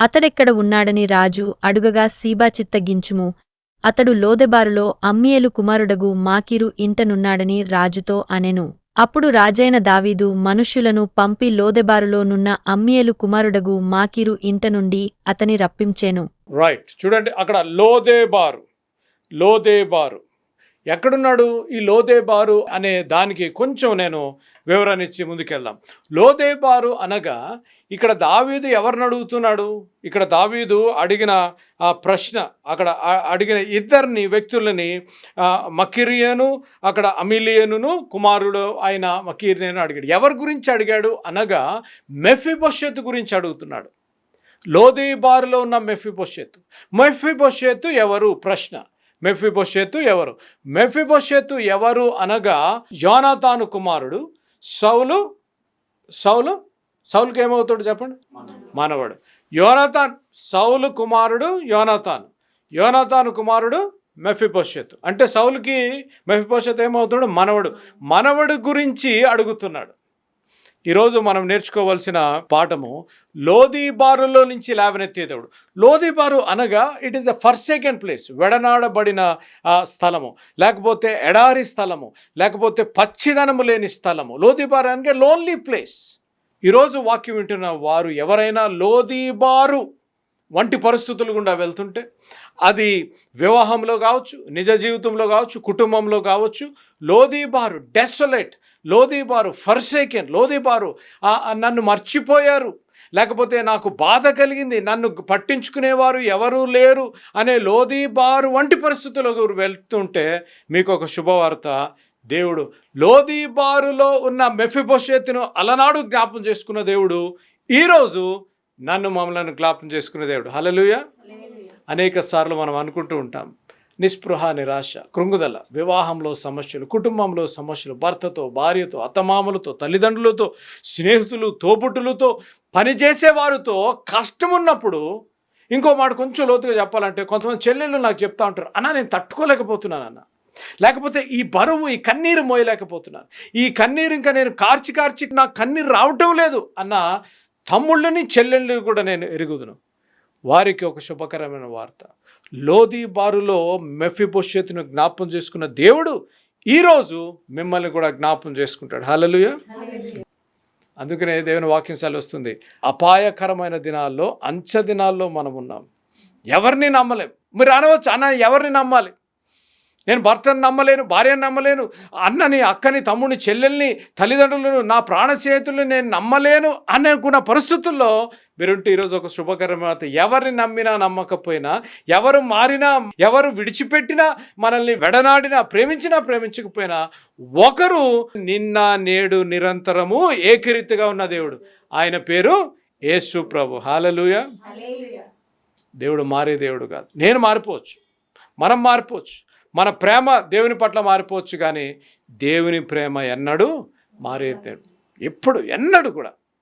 అతడెక్కడ ఉన్నాడని రాజు అడుగగా సీబా చిత్తగించుము అతడు లోదెబారులో అమ్మియేలు కుమారుడగు మాకీరు ఇంటనున్నాడని రాజుతో అనెను. అప్పుడు రాజైన దావీదు మనుష్యులను పంపి లోదెబారులో నున్న అమ్మియేలు కుమారుడగు మాకీరు ఇంట నుండి అతని రప్పించేను. రైట్ చూడండి అక్కడ లోదేబారు. లోదేబారు. ఎక్కడున్నాడు ఈ లోదేబారు అనే దానికి కొంచెం నేను వివరణ ఇచ్చి ముందుకెళ్దాం. లోదేబారు అనగా ఇక్కడ దావీదు ఎవరిని అడుగుతున్నాడు? ఇక్కడ దావీదు అడిగిన ఆ ప్రశ్న అక్కడ అడిగిన ఇద్దరిని వ్యక్తులని మకిరియను అక్కడ అమిలియనును కుమారుడు ఆయన మకిరియను అడిగాడు. ఎవరి గురించి అడిగాడు? అనగా మెఫిబొషత్ గురించి అడుగుతున్నాడు. లోదేబారులో ఉన్న మెఫిబొషత్. మెఫిబొషత్ ఎవరు? ప్రశ్న. మెఫిబొషెతు ఎవరు? మెఫిబొషెతు ఎవరు అనగా యోనాతాను కుమారుడు సౌలు సౌలు సౌలుకి ఏమవుతాడు చెప్పండి? మనవడు. యోనాతాన్ సౌలు కుమారుడు యోనాతాను. యోనాతాను కుమారుడు మెఫిబొషెతు. అంటే సౌలుకి మెఫిబొషెతు ఏమవుతాడు? మనవడు. మనవడు గురించి అడుగుతున్నాడు. ఈరోజు మనం నేర్చుకోవాల్సిన పాఠము లోదీబారులో నుంచి లేవనెత్తే దేవుడు. లోదీబారు అనగా it is a first second place వెడనాడబడిన స్థలము. లేకపోతే ఎడారి స్థలము లేకపోతే పచ్చిదనము లేని స్థలము. లోదీబారు అనగా లోన్లీ ప్లేస్ ఈరోజు వాక్యం వింటున్న వారు ఎవరైనా లోదీబారు వంటి పరిస్థితులు గుండా వెళ్తుంటే అది వివాహంలో కావచ్చు నిజ జీవితంలో కావచ్చు కుటుంబంలో కావచ్చు లోదీబారు డెసొలేట్ లోదీబారు ఫర్సేకెన్ లోదీబారు నన్ను మర్చిపోయారు. లేకపోతే నాకు బాధ కలిగింది నన్ను పట్టించుకునేవారు ఎవరూ లేరు అనే లోదీబారు వంటి పరిస్థితులకు వెళ్తుంటే మీకు ఒక శుభవార్త దేవుడు లోదీబారులో ఉన్న మెఫిబొషేతును అలనాడు జ్ఞాపం చేసుకున్న దేవుడు ఈరోజు నన్ను మమ్మల్ని జ్ఞాపం చేసుకునే దేవుడు. హలలుయ అనేక సార్లు మనం అనుకుంటూ ఉంటాం. నిస్పృహ నిరాశ కృంగుదల వివాహంలో సమస్యలు కుటుంబంలో సమస్యలు భర్తతో భార్యతో అత్తమామలతో తల్లిదండ్రులతో స్నేహితులు తోబుట్టులతో పనిచేసే వారితో కష్టం ఉన్నప్పుడు ఇంకో మాట కొంచెం లోతుగా చెప్పాలంటే కొంతమంది చెల్లెళ్ళు నాకు చెప్తా ఉంటారు అన్న నేను తట్టుకోలేకపోతున్నాను అన్న. లేకపోతే ఈ బరువు ఈ కన్నీరు మోయలేకపోతున్నాను. ఈ కన్నీరు ఇంకా నేను కార్చి కార్చి నా కన్నీరు రావటం లేదు అన్న తమ్ముళ్ళని చెల్లెళ్ళని కూడా నేను ఎరుగుదును. వారికి ఒక శుభకరమైన వార్త. లోది బారులో మెఫిబొషెత్ను జ్ఞాపం చేసుకున్న దేవుడు ఈరోజు మిమ్మల్ని కూడా జ్ఞాపం చేసుకుంటాడు. హలలుయ అందుకనే దేవుని వాక్యంశాలు వస్తుంది. అపాయకరమైన దినాల్లో అంచె దినాల్లో మనం ఉన్నాం. ఎవరిని నమ్మలేం. మీరు అనవచ్చు అన్న ఎవరిని నమ్మాలి? నేను భర్తను నమ్మలేను భార్యను నమ్మలేను అన్నని అక్కని తమ్ముని చెల్లెల్ని తల్లిదండ్రులను నా ప్రాణ స్నేహితులను నేను నమ్మలేను అనుకున్న పరిస్థితుల్లో మీరుంటే ఈరోజు ఒక శుభకరమైన ఎవరిని నమ్మినా నమ్మకపోయినా ఎవరు మారినా ఎవరు విడిచిపెట్టినా మనల్ని వెడనాడినా ప్రేమించినా ప్రేమించకపోయినా ఒకరు నిన్న నేడు నిరంతరము ఏకరీతిగా ఉన్న దేవుడు. ఆయన పేరు యేసు ప్రభు. హాలలుయ దేవుడు మారే దేవుడు కాదు. నేను మారిపోవచ్చు. మనం మారిపోవచ్చు. మన ప్రేమ దేవుని పట్ల మారిపోవచ్చు కానీ దేవుని ప్రేమ ఎన్నడూ మారేతాడు ఎప్పుడు ఎన్నడూ కూడా.